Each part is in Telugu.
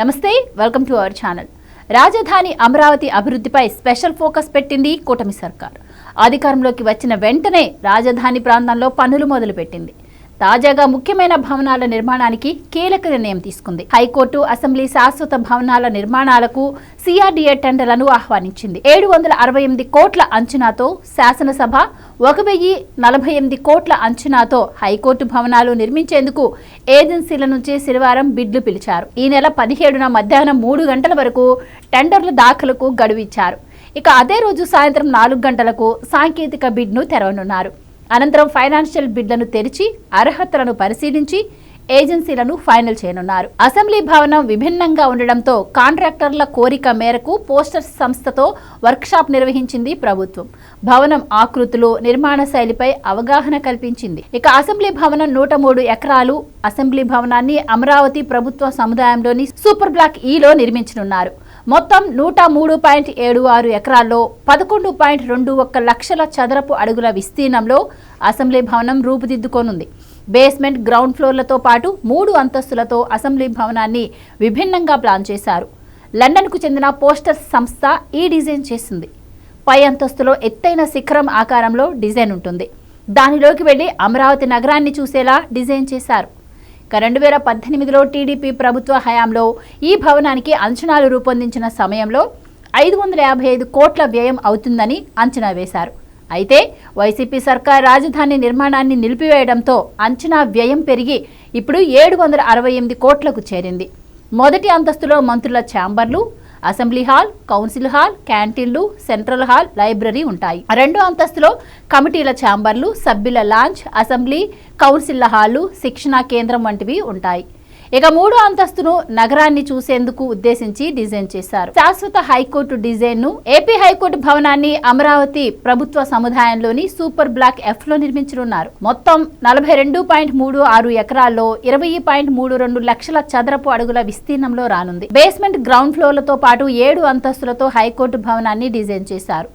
నమస్తే వెల్కమ్ టు అవర్ ఛానల్. రాజధాని అమరావతి అభివృద్ధిపై స్పెషల్ ఫోకస్ పెట్టింది కూటమి సర్కార్. అధికారంలోకి వచ్చిన వెంటనే రాజధాని ప్రాంతంలో పనులు మొదలుపెట్టింది. తాజాగా ముఖ్యమైన భవనాల నిర్మాణానికి కీలక నిర్ణయం తీసుకుంది. హైకోర్టు అసెంబ్లీ శాశ్వత భవనాల నిర్మాణాలకు సిఆర్డీఏ టెండర్లను ఆహ్వానించింది. ఏడు వందల అరవై ఎనిమిది కోట్ల అంచనాతో శాసనసభ ఒక వెయ్యి నలభై ఎనిమిది కోట్ల అంచనాతో హైకోర్టు భవనాలు నిర్మించేందుకు ఏజెన్సీల నుంచి శనివారం బిడ్లు పిలిచారు. ఈ నెల పదిహేడున మధ్యాహ్నం మూడు గంటల వరకు టెండర్ల దాఖలకు గడువు ఇచ్చారు. ఇక అదే రోజు సాయంత్రం నాలుగు గంటలకు సాంకేతిక బిడ్ను తెరవనున్నారు. అనంతరం ఫైనాన్షియల్ బిడ్లను తెరిచి అర్హతలను పరిశీలించి ఏజెన్సీలను ఫైనల్ చేయనున్నారు. అసెంబ్లీ భవనం విభిన్నంగా ఉండడంతో కాంట్రాక్టర్ల కోరిక మేరకు పోస్టర్స్ సంస్థతో వర్క్షాప్ నిర్వహించింది ప్రభుత్వం. భవనం ఆకృతులు నిర్మాణ శైలిపై అవగాహన కల్పించింది. ఇక అసెంబ్లీ భవనం నూట మూడు ఎకరాలు. అసెంబ్లీ భవనాన్ని అమరావతి ప్రభుత్వ సముదాయంలోని సూపర్ బ్లాక్ ఈలో నిర్మించనున్నారు. మొత్తం నూట మూడు పాయింట్ ఏడు ఆరు ఎకరాల్లో పదకొండు పాయింట్ రెండు ఒక్క లక్షల చదరపు అడుగుల విస్తీర్ణంలో అసెంబ్లీ భవనం రూపుదిద్దుకోనుంది. బేస్మెంట్ గ్రౌండ్ ఫ్లోర్లతో పాటు మూడు అంతస్తులతో అసెంబ్లీ భవనాన్ని విభిన్నంగా ప్లాన్ చేశారు. లండన్కు చెందిన పోస్టర్ సంస్థ ఈ డిజైన్ చేసింది. పై అంతస్తులో ఎత్తైన శిఖరం ఆకారంలో డిజైన్ ఉంటుంది. దానిలోకి వెళ్ళి అమరావతి నగరాన్ని చూసేలా డిజైన్ చేశారు. రెండు వేల పద్దెనిమిదిలో టీడీపీ ప్రభుత్వ హయాంలో ఈ భవనానికి అంచనాలు రూపొందించిన సమయంలో ఐదు వందల యాభై ఐదు కోట్ల వ్యయం అవుతుందని అంచనా వేశారు. అయితే వైసీపీ సర్కార్ రాజధాని నిర్మాణాన్ని నిలిపివేయడంతో అంచనా వ్యయం పెరిగి ఇప్పుడు ఏడు వందల అరవై ఎనిమిది కోట్లకు చేరింది. మొదటి అంతస్తులో మంత్రుల ఛాంబర్లు అసెంబ్లీ హాల్ కౌన్సిల్ హాల్ క్యాంటీన్లు సెంట్రల్ హాల్ లైబ్రరీ ఉంటాయి. రెండో అంతస్తులో కమిటీల ఛాంబర్లు సభ్యుల లాంచ్ అసెంబ్లీ కౌన్సిల్ హాల్ శిక్షణా కేంద్రం వంటివి ఉంటాయి. ఇక మూడో అంతస్తును నగరాన్ని చూసేందుకు ఉద్దేశించి డిజైన్ చేశారు. శాశ్వత హైకోర్టు డిజైన్ను ఏపీ హైకోర్టు భవనాన్ని అమరావతి ప్రభుత్వ సముదాయంలోని సూపర్ బ్లాక్ ఎఫ్లో నిర్మించనున్నారు. మొత్తం నలభై రెండు పాయింట్ మూడు ఆరు ఎకరాల్లో ఇరవై పాయింట్ మూడు రెండు లక్షల చదరపు అడుగుల విస్తీర్ణంలో రానుంది. బేస్మెంట్ గ్రౌండ్ ఫ్లోర్లతో పాటు ఏడు అంతస్తులతో హైకోర్టు భవనాన్ని డిజైన్ చేశారు.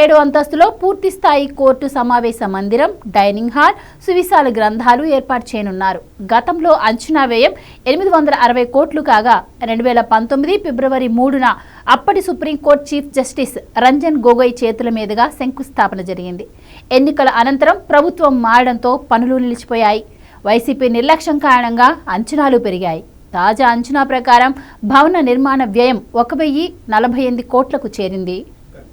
ఏడు అంతస్తులో పూర్తి స్థాయి కోర్టు సమావేశ మందిరం డైనింగ్ హాల్ సువిశాల గ్రంథాలు ఏర్పాటు చేయనున్నారు. గతంలో అంచనా వ్యయం ఎనిమిది వందల అరవై కోట్లు కాగా రెండు వేల పంతొమ్మిది ఫిబ్రవరి మూడున అప్పటి supreme court chief justice Ranjan Gogoi చేతుల మీదుగా శంకుస్థాపన జరిగింది. ఎన్నికల అనంతరం ప్రభుత్వం మారడంతో పనులు నిలిచిపోయాయి. వైసీపీ నిర్లక్ష్యం కారణంగా అంచనాలు పెరిగాయి. తాజా అంచనా ప్రకారం భవన నిర్మాణ వ్యయం ఒక వెయ్యి నలభై ఎనిమిది కోట్లకు చేరింది.